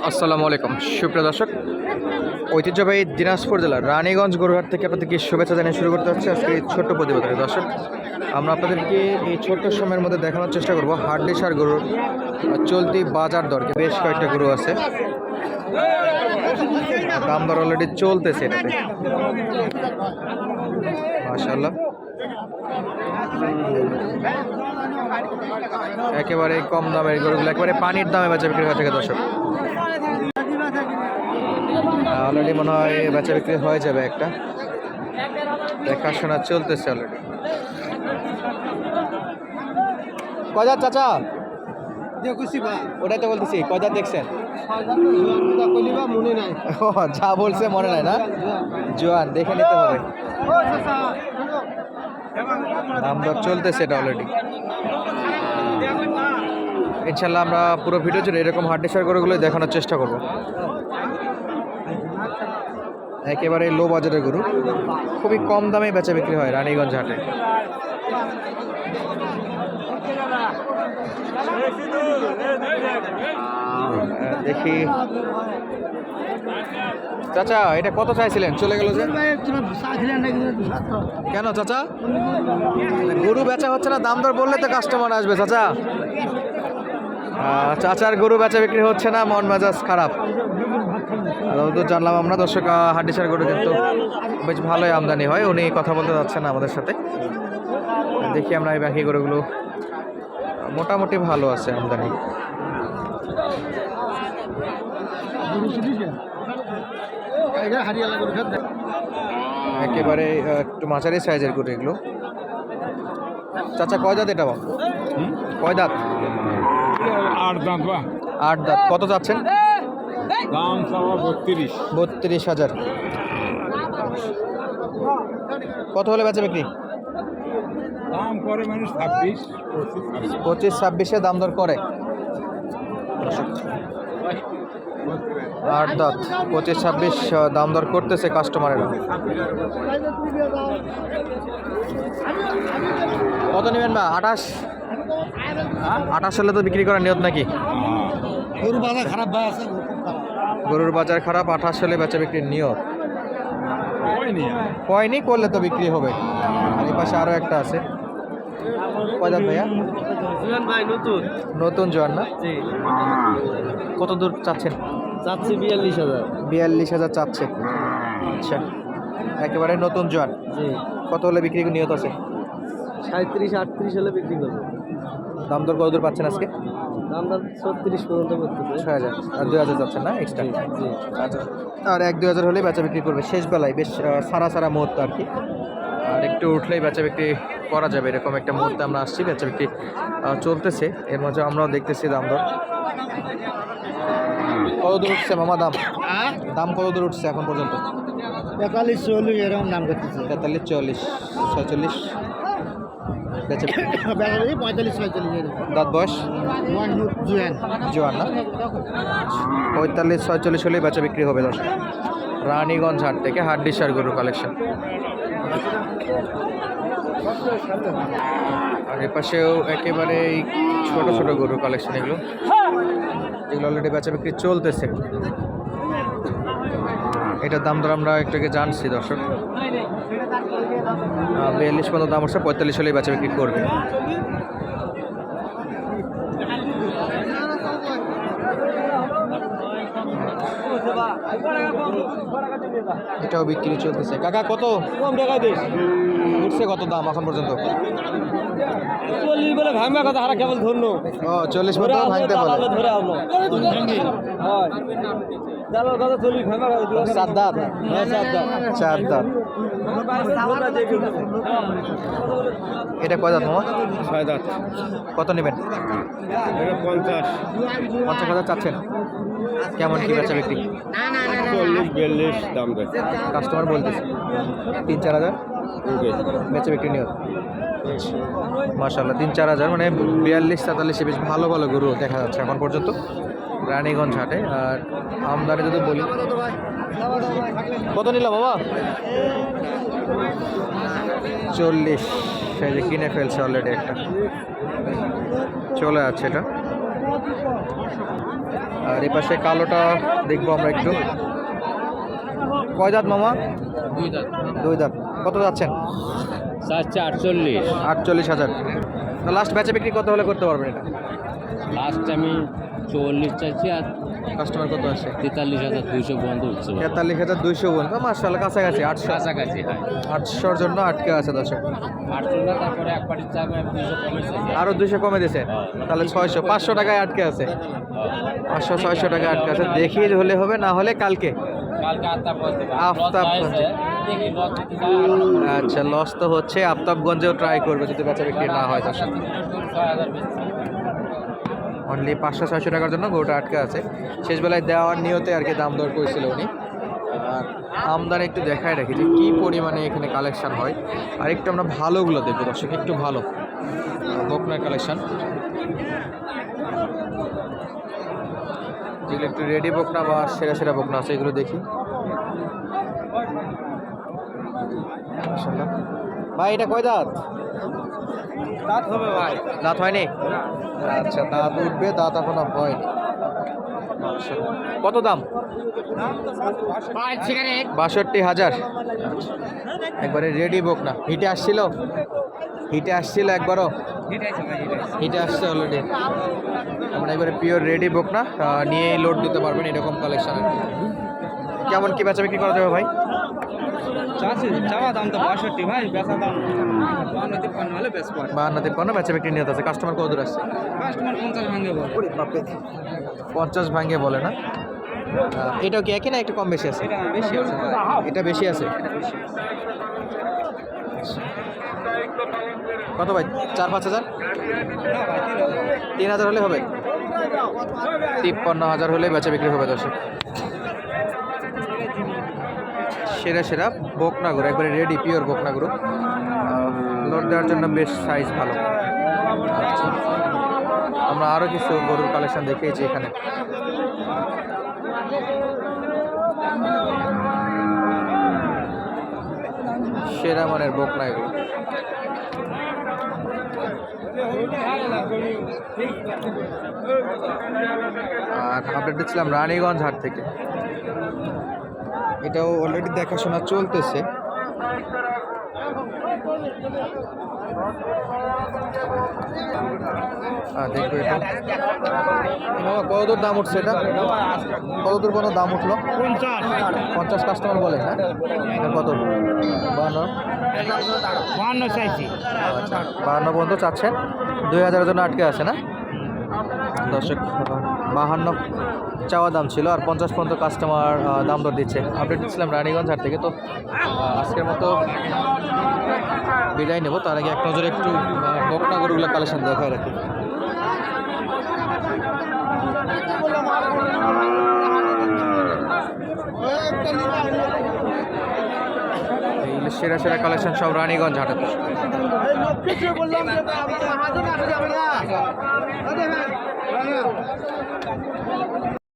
আসসালামু আলাইকুম। সুপ্রিয় দর্শক, ঐতিহ্যবাহী দিনাজপুর জেলার রানীগঞ্জ গরুহাট থেকে আপনাদেরকে শুভেচ্ছা জানিয়ে শুরু করতে হচ্ছে আজকে এই ছোট্ট প্রতিবেদনে। দর্শক, আমরা আপনাদেরকে এই ছোট্ট সময়ের মধ্যে দেখানোর চেষ্টা করব হাড্ডিসার গরুর চলতি বাজার দরকে বেশ কয়েকটা গরু আছে। দাম দর অলরেডি চলতেছে এটাতে। মাশাল্লাহ একেবারে কম দামের গরুগুলো একেবারে পানির দামে বেচা বিক্রি হয়ে থাকে দর্শক। অলরেডি মনে হয় বেচা বিক্রি হয়ে যাবে একটা। দেখাশোনা চলতেছে অলরেডি কয়দার চাচা? ওটাই তো বলতেছি কয়দার দেখছেন? মনে যা বলছে মনে নাই না? জোয়ান দেখে নিতে হবে। দাম দর চলতেছে এটা অলরেডি ইনশাল্লাহ আমরা পুরো ভিডিও জুড়ে এরকম হার্ডেসার গরুগুলোই দেখানোর চেষ্টা করব। একেবারে লো বাজারের গরু। খুবই কম দামে বেচা বিক্রি হয় রানীগঞ্জ হাটে। দেখি। চাচা, এটা কত চাইছিলেন? চলে গেল যে। কেন চাচা? গরু বেচা হচ্ছে না, দাম দর বললে তো কাস্টমার আসবে, চাচা। চাচার গরু বেচা বিক্রি হচ্ছে না, মন মেজাজ খারাপ। তো জানলাম আমরা, দর্শক হাড্ডিসার গরু কিন্তু বেশ ভালোই আমদানি হয়, উনি কথা বলতে যাচ্ছেন আমাদের সাথে। দেখি আমরা এই বাকি গরুগুলো মোটামুটি ভালো আছে আমদানি। একেবারে একটু মাঝারি সাইজের গরু এগুলো। চাচা কয় দাঁত এটা বাবা? কয় দাঁত? আট দাঁত বা। আট দাঁত। কত যাচ্ছেন? দাম বত্রিশ। বত্রিশ হাজার। কত হলে বেচা বিক্রি? দাম করে মানে ছাব্বিশ পঁচিশ ছাব্বিশে। দাম দর করে। আট দাঁত পঁচিশ ছাব্বিশ দাম দর করতেছে কাস্টমারেরা কত নেবেন বা আঠাশ? আঠাশ হলে তো বিক্রি করার নিয়ত নাকি? গরু বাজার খারাপ ভাই আছে গরুর বাজার খারাপ আঠাশ হলে বেচা বিক্রির নিয়ত। হয়নি হয়নি করলে তো বিক্রি হবে। আর এই পাশে আরও একটা আছে। কয় দাঁত ভাইয়া? ভাই নতুন। নতুন জোয়ান না? জি। কত দূর চাচ্ছেন? চাচ্ছি বিয়াল্লিশ হাজার। বিয়াল্লিশ হাজার চাচ্ছে আচ্ছা। একেবারে নতুন জোয়ান। জি। কত হলে বিক্রি নিয়ত আছে? সাঁত্রিশ আটত্রিশ হলে বিক্রি করব। দাম দর কত দূর পাচ্ছেন আজকে? দাম দাম ছত্রিশ পর্যন্ত করতেছে। ছয় হাজার। আর দুই হাজার যাচ্ছেন না এক্সট্রা আচ্ছা। আর এক দুই হাজার হলে বেচা বিক্রি করবে। শেষ বেলায় বেশ সারা সারা মুহূর্ত আর কি। আর একটু উঠলেই বেচা বিক্রি করা যাবে এরকম একটা মুহূর্তে আমরা আসছি বেচা বিক্রি চলতেছে। এর মাঝে আমরাও দেখতেছি দাম দর কত দূর উঠছে মামা দাম? দাম কত দূর উঠছে এখন পর্যন্ত? তেতাল্লিশ চল্লিশ এরকম দাম করতেছে। তেতাল্লিশ চল্লিশ ছয়চল্লিশ। পঁয়তাল্লিশ ছয়চল্লিশ দাঁত বয়স? জুয়েন। জোয়ান না? পঁয়তাল্লিশ ছয়চল্লিশ হলেই বেচা বিক্রি হবে দশ রানীগঞ্জ হাট থেকে হাড্ডিসার গরু কালেকশন। আর এপাশেও পাশেও একেবারে ছোট ছোট গরুর কালেকশন এগুলো। এগুলো অলরেডি বেচা বিক্রি চলতেছে। এটার দাম ধর আমরা একটু আগে জানছি, দর্শক। বিয়াল্লিশ পর্যন্ত দাম হচ্ছে পঁয়তাল্লিশ হলেই বেচা বিক্রি করবে। এটাও বিক্রি চলতেছে। কাকা কত? কম টাকা দিস। উঠছে কত দাম এখন পর্যন্ত? চল্লিশ বলে ভাঙবা কথা হারা কেবল ধন্য ও চল্লিশ পর্যন্ত ভাঙতে বলে ধরে হয়। কথা চল্লিশ ভাঙবা চার দাঁত হ্যাঁ চার দাম চার দাঁত এটা কয় দাঁত মামা? ছয় দাঁত। কত নেবেন? এটা পঞ্চাশ। পঞ্চাশ হাজার চাচ্ছেন। কেমন কি বেচা বিক্রি? চল্লিশ বিয়াল্লিশ দাম কাস্টমার বলতেছে তিন চার হাজার? বেচা বিক্রি নিয়ত। মার্শাল্লাহ তিন চার হাজার মানে বিয়াল্লিশ তেতাল্লিশে বেশ ভালো ভালো গরু দেখা যাচ্ছে এখন পর্যন্ত। রানীগঞ্জ হাটে আর আমদানি যদি বলি কত নিলাম বাবা? চল্লিশ সেই যে কিনে ফেলছে অলরেডি একটা। চলে যাচ্ছে এটা। আর এ পাশে কালোটা দেখব আমরা একটু। কয় দাঁত মামা? দুই দাঁত। দুই দাঁত। কত যাচ্ছেন? চারশো আটচল্লিশ। আটচল্লিশ হাজার। লাস্ট ব্যাচে বিক্রি কত হলে করতে পারবেন এটা? লাস্ট আমি চল্লিশ চাইছি আর কাস্টমার কত আছে? তেতাল্লিশ হাজার দুইশো বন্ধ হচ্ছে তেতাল্লিশ হাজার দুইশো বলতো মার্শাল কাছাকাছি আটশো। কাছাকাছি হয়। আটশোর জন্য আটকে আছে দর্শক। আটশো তারপরে এক পাটির চাপে দুইশো কমেছে আরও দুইশো কমে দিয়েছে তাহলে ছয়শো পাঁচশো টাকায় আটকে আছে। পাঁচশো ছয়শো টাকায় আটকে আছে। দেখি হলে হবে না হলে কালকে। আফতাব আচ্ছা লস তো হচ্ছে আফতাবগঞ্জেও ট্রাই করবে যদি বেচা বিক্রি না হয় তার বেশি। অনলি পাঁচশো, ছয়শো টাকার জন্য গরুটা আটকে আছে। শেষ বেলায় দেওয়ার নিয়তে আর কি দাম দর করেছিল উনি। আর আমদানি একটু দেখায় রাখি যে কী পরিমাণে এখানে কালেকশান হয়। আর একটু আমরা ভালোগুলো দেখব দর্শক, একটু ভালো। বকনার কালেকশান যেগুলো একটু রেডি বকনা বা সেরা সেরা বকনা আছে, এগুলো দেখি। ভাই এটা কয় দাঁত? দাঁত হবে ভাই। দাঁত হয়নি? আচ্ছা দাঁত উঠবে দাঁত এখনও হয়নি। কত দাম? বাষট্টি হাজার। একবারে রেডি বুক না। হিটে আসছিল? হিটে আসছিল একবারও? হিটে আসছে অলরেডি আমরা একবারে পিওর রেডি বুক না। নিয়েই লোড দিতে পারবেন এরকম কালেকশন কেমন কি বেচা বিক্রি করা যাবে ভাই? চাষি চাওয়া দাম তো বাষট্টি ভাই বেচা দাম বান্ন তিপ্পান্ন হলে বেশ পারে তিপ্পান্ন বেচা বিক্রি নিয়ে আছে কাস্টমার কত দূর আসছে? কাস্টমার পঞ্চাশ ভাঙে বল। পঞ্চাশ ভাঙ্গে বলে না? এটাও কি একই না একটু কম বেশি আছে? এটা বেশি আছে। এটা বেশি আছে? কত ভাই? চার পাঁচ হাজার? তিন হাজার। তিন হাজার হলে হবে? তিপ্পান্ন হাজার হলে বেচা বিক্রি হবে দর্শক। সেরা সেরা। বকনাগুরু, একবারে রেডি পিওর বকনাগুরু লোড দেওয়ার জন্য বেশ সাইজ ভালো। আমরা আরও কিছু গরুর কালেকশন দেখিয়েছি এখানে। সেরা মানের বকনা আর আপডেট দিচ্ছিলাম রানীগঞ্জ হাট থেকে। এটাও অলরেডি দেখাশোনা চলতেছে। দেখব এটা। মামা দাম উঠছে এটা। কত দূর পর্যন্ত দাম উঠল। পঞ্চাশ। কাস্টমার বলে হ্যাঁ? কত? বান্ন চাইছি। আচ্ছা বাহান্ন পর্যন্ত চাচ্ছেন। দুই হাজারের জন্য আটকে আছে না? দর্শক বাহান্ন চাওয়া দাম ছিল আর পঞ্চাশ পর্যন্ত কাস্টমার দাম দর দিচ্ছে। আপডেট দিচ্ছিলাম রানীগঞ্জ হাট থেকে, তো আজকের মতো বিদায় নেব। তার আগে এক নজরে একটু বকনা গরুগুলো কালেকশন দেখায় রাখি। সেরা সেরা কালেকশন সব রানীগঞ্জ হাটে। বললাম galera.